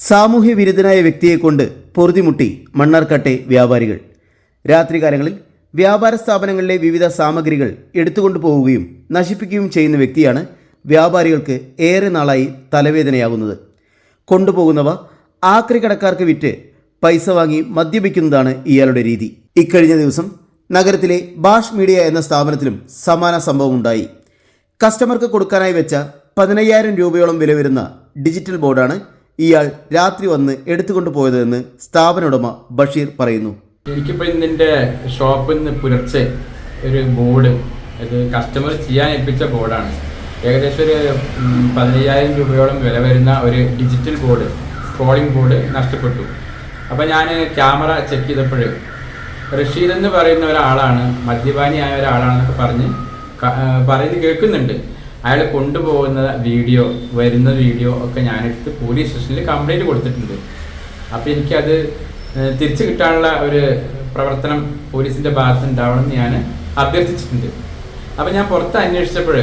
സാമൂഹ്യ വിരുദ്ധനായ വ്യക്തിയെക്കൊണ്ട് പൊറുതിമുട്ടി മണ്ണാർക്കാട്ടെ വ്യാപാരികൾ. രാത്രികാലങ്ങളിൽ വ്യാപാര സ്ഥാപനങ്ങളിലെ വിവിധ സാമഗ്രികൾ എടുത്തുകൊണ്ടു പോവുകയും നശിപ്പിക്കുകയും ചെയ്യുന്ന വ്യക്തിയാണ് വ്യാപാരികൾക്ക് ഏറെ നാളായി തലവേദനയാകുന്നത്. കൊണ്ടുപോകുന്നവ ആക്രി കടക്കാർക്ക് വിറ്റ് പൈസ വാങ്ങി മദ്യപിക്കുന്നതാണ് ഇയാളുടെ രീതി. ഇക്കഴിഞ്ഞ ദിവസം നഗരത്തിലെ ബാഷ് മീഡിയ എന്ന സ്ഥാപനത്തിലും സമാന സംഭവം ഉണ്ടായി. കസ്റ്റമർക്ക് കൊടുക്കാനായി വെച്ച പതിനയ്യായിരം രൂപയോളം വില വരുന്ന ഡിജിറ്റൽ ബോർഡാണ് ഇയാൾ രാത്രി വന്ന് എടുത്തുകൊണ്ട് പോയതെന്ന് സ്ഥാപന ഉടമ ബഷീർ പറയുന്നു. എനിക്കിപ്പോൾ ഇന്നിന്റെ ഷോപ്പിൽ നിന്ന് പുലർച്ചെ ഒരു ബോർഡ് ഇത് കസ്റ്റമർ ചെയ്യാൻ ഏൽപ്പിച്ച ബോർഡാണ്. ഏകദേശം ഒരു പതിനയ്യായിരം രൂപയോളം വില വരുന്ന ഒരു ഡിജിറ്റൽ ബോർഡ് സ്ക്രോളിംഗ് ബോർഡ് നഷ്ടപ്പെട്ടു. അപ്പോൾ ഞാൻ ക്യാമറ ചെക്ക് ചെയ്തപ്പോൾ റഷീദ് എന്ന് പറയുന്ന ഒരാളാണ് മദ്യപാനിയായ ഒരാളാണെന്നൊക്കെ പറഞ്ഞ് പറയുന്നത് കേൾക്കുന്നുണ്ട്. അയാൾ കൊണ്ടുപോകുന്ന വീഡിയോ വരുന്ന വീഡിയോ ഒക്കെ ഞാനെടുത്ത് പോലീസ് സ്റ്റേഷനിൽ കംപ്ലൈന്റ് കൊടുത്തിട്ടുണ്ട്. അപ്പോൾ എനിക്കത് തിരിച്ചു കിട്ടാനുള്ള ഒരു പ്രവർത്തനം പോലീസിന്റെ ഭാഗത്ത് ഉണ്ടാവണമെന്ന് ഞാൻ അഭ്യർത്ഥിച്ചിട്ടുണ്ട്. അപ്പോൾ ഞാൻ പുറത്ത് അന്വേഷിച്ചപ്പോൾ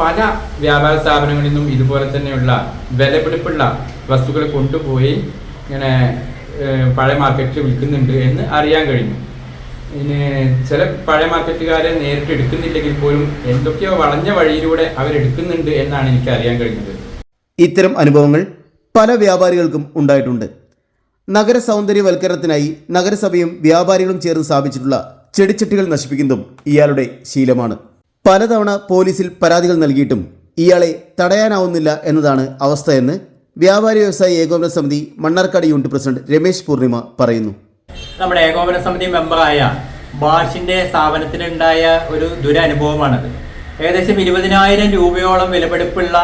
പല വ്യാപാര സ്ഥാപനങ്ങളിൽ നിന്നും ഇതുപോലെ തന്നെയുള്ള വിലപിടിപ്പുള്ള വസ്തുക്കൾ കൊണ്ടുപോയി ഇങ്ങനെ പഴയ മാർക്കറ്റിൽ വിൽക്കുന്നുണ്ട് എന്ന് അറിയാൻ കഴിഞ്ഞു. പിന്നെ ചില പഴയ മാർക്കറ്റുകാരെ നേരിട്ട് എടുക്കുന്നില്ലെങ്കിൽ പോലും എന്തൊക്കെയോ വളഞ്ഞ വഴിയിലൂടെ അവരെടുക്കുന്നുണ്ട് എന്നാണ് എനിക്ക് അറിയാൻ കഴിഞ്ഞത്. ഇത്തരം അനുഭവങ്ങൾ പല വ്യാപാരികൾക്കും ഉണ്ടായിട്ടുണ്ട്. നഗര സൗന്ദര്യവൽക്കരണത്തിനായി നഗരസഭയും വ്യാപാരികളും ചേർന്ന് സ്ഥാപിച്ചിട്ടുള്ള ചെടിച്ചട്ടികൾ നശിപ്പിക്കുന്നതും ഇയാളുടെ ശീലമാണ്. പലതവണ പോലീസിൽ പരാതികൾ നൽകിയിട്ടും ഇയാളെ തടയാനാവുന്നില്ല എന്നതാണ് അവസ്ഥയെന്ന് വ്യാപാരി വ്യവസായി ഏകോപന സമിതി മണ്ണാർക്കാട് യൂണിറ്റ് പ്രസിഡന്റ് രമേശ് പൂർണിമ പറയുന്നു. നമ്മുടെ ഏകോപന സമിതി മെമ്പറായ ബാഷിന്റെ സ്ഥാപനത്തിനുണ്ടായ ഒരു ദുരനുഭവമാണത്. ഏകദേശം ഇരുപതിനായിരം രൂപയോളം വിലപിടിപ്പുള്ള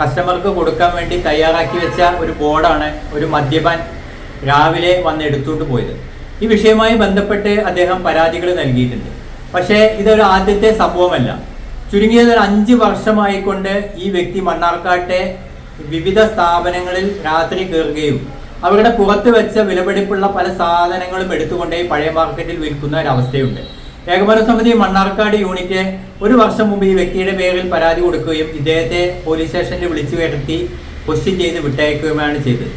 കസ്റ്റമർക്ക് കൊടുക്കാൻ വേണ്ടി തയ്യാറാക്കി വെച്ച ഒരു ബോർഡാണ് ഒരു മദ്യപാൻ രാവിലെ വന്ന് എടുത്തുകൊണ്ട് പോയത്. ഈ വിഷയവുമായി ബന്ധപ്പെട്ട് അദ്ദേഹം പരാതികൾ നൽകിയിട്ടുണ്ട്. പക്ഷേ ഇതൊരു ആദ്യത്തെ സംഭവമല്ല. ചുരുങ്ങിയത് ഒരു അഞ്ച് വർഷമായിക്കൊണ്ട് ഈ വ്യക്തി മണ്ണാർക്കാട്ടെ വിവിധ സ്ഥാപനങ്ങളിൽ രാത്രി കയറുകയും അവരുടെ പുറത്ത് വെച്ച വിലപിടിപ്പുള്ള പല സാധനങ്ങളും എടുത്തുകൊണ്ടേ പഴയ മാർക്കറ്റിൽ വിൽക്കുന്ന അവസ്ഥയുണ്ട്. ഏകോപന സമിതി മണ്ണാർക്കാട് യൂണിറ്റ് ഒരു വർഷം മുമ്പ് ഈ വ്യക്തിയുടെ പേരിൽ പരാതി കൊടുക്കുകയും ഇദ്ദേഹത്തെ പോലീസ് സ്റ്റേഷനിൽ വിളിച്ചു വരുത്തി ക്വസ്റ്റ്യൻ ചെയ്ത് വിട്ടയക്കുകയുമാണ് ചെയ്തത്.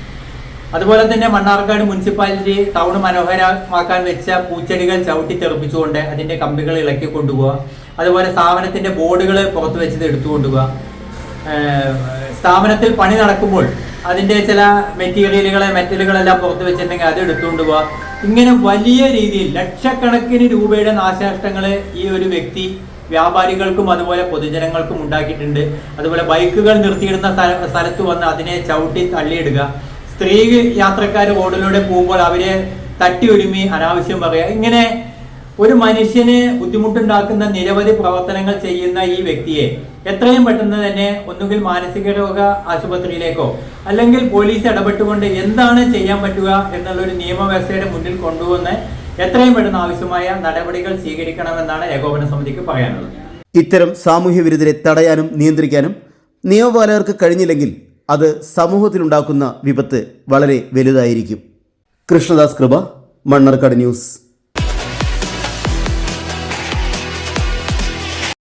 അതുപോലെ തന്നെ മണ്ണാർക്കാട് മുനിസിപ്പാലിറ്റി ടൗൺ മനോഹരമാക്കാൻ വെച്ച പൂച്ചെടികൾ ചവിട്ടി തെറിപ്പിച്ചുകൊണ്ട് അതിന്റെ കമ്പികൾ ഇളക്കി കൊണ്ടുപോവുക. അതുപോലെ സ്ഥാപനത്തിന്റെ ബോർഡുകൾ പുറത്തു വെച്ചത് എടുത്തു കൊണ്ടുപോവുക ഏഹ് സ്ഥാപനത്തിൽ പണി നടക്കുമ്പോൾ അതിന്റെ ചില മെറ്റീരിയലുകളെ മെറ്റലുകളെല്ലാം പുറത്ത് വെച്ചിട്ടുണ്ടെങ്കിൽ അത് എടുത്തുകൊണ്ട് പോവുക ഇങ്ങനെ വലിയ രീതിയിൽ ലക്ഷക്കണക്കിന് രൂപയുടെ നാശനഷ്ടങ്ങൾ ഈ ഒരു വ്യക്തി വ്യാപാരികൾക്കും അതുപോലെ പൊതുജനങ്ങൾക്കും ഉണ്ടാക്കിയിട്ടുണ്ട്. അതുപോലെ ബൈക്കുകൾ നിർത്തിയിടുന്ന സ്ഥല- സ്ഥലത്ത് വന്ന് അതിനെ ചവിട്ടി തള്ളിയിടുക. സ്ത്രീ യാത്രക്കാർ റോഡിലൂടെ പോകുമ്പോൾ അവരെ തട്ടി ഒരുമി അനാവശ്യം പറയുക. ഇങ്ങനെ ഒരു മനുഷ്യന് ബുദ്ധിമുട്ടുണ്ടാക്കുന്ന നിരവധി പ്രവർത്തനങ്ങൾ ചെയ്യുന്ന ഈ വ്യക്തിയെ എത്രയും പെട്ടെന്ന് തന്നെ ഒന്നുകിൽ മാനസിക രോഗ ആശുപത്രിയിലേക്കോ അല്ലെങ്കിൽ പോലീസ് ഇടപെട്ടുകൊണ്ട് എന്താണ് ചെയ്യാൻ പറ്റുക എന്നുള്ള ഒരു നിയമവ്യവസ്ഥയുടെ മുന്നിൽ കൊണ്ടുവന്ന് എത്രയും പെട്ടെന്ന് ആവശ്യമായ നടപടികൾ സ്വീകരിക്കണമെന്നാണ് ഏകോപന സമിതിക്ക് പറയാനുള്ളത്. ഇത്തരം സാമൂഹ്യ വിരുദ്ധരെ തടയാനും നിയന്ത്രിക്കാനും നിയമപാലകർക്ക് കഴിഞ്ഞില്ലെങ്കിൽ അത് സമൂഹത്തിലുണ്ടാക്കുന്ന വിപത്ത് വളരെ വലുതായിരിക്കും. കൃഷ്ണദാസ് കൃപ മണ്ണർക്കാട് ന്യൂസ്.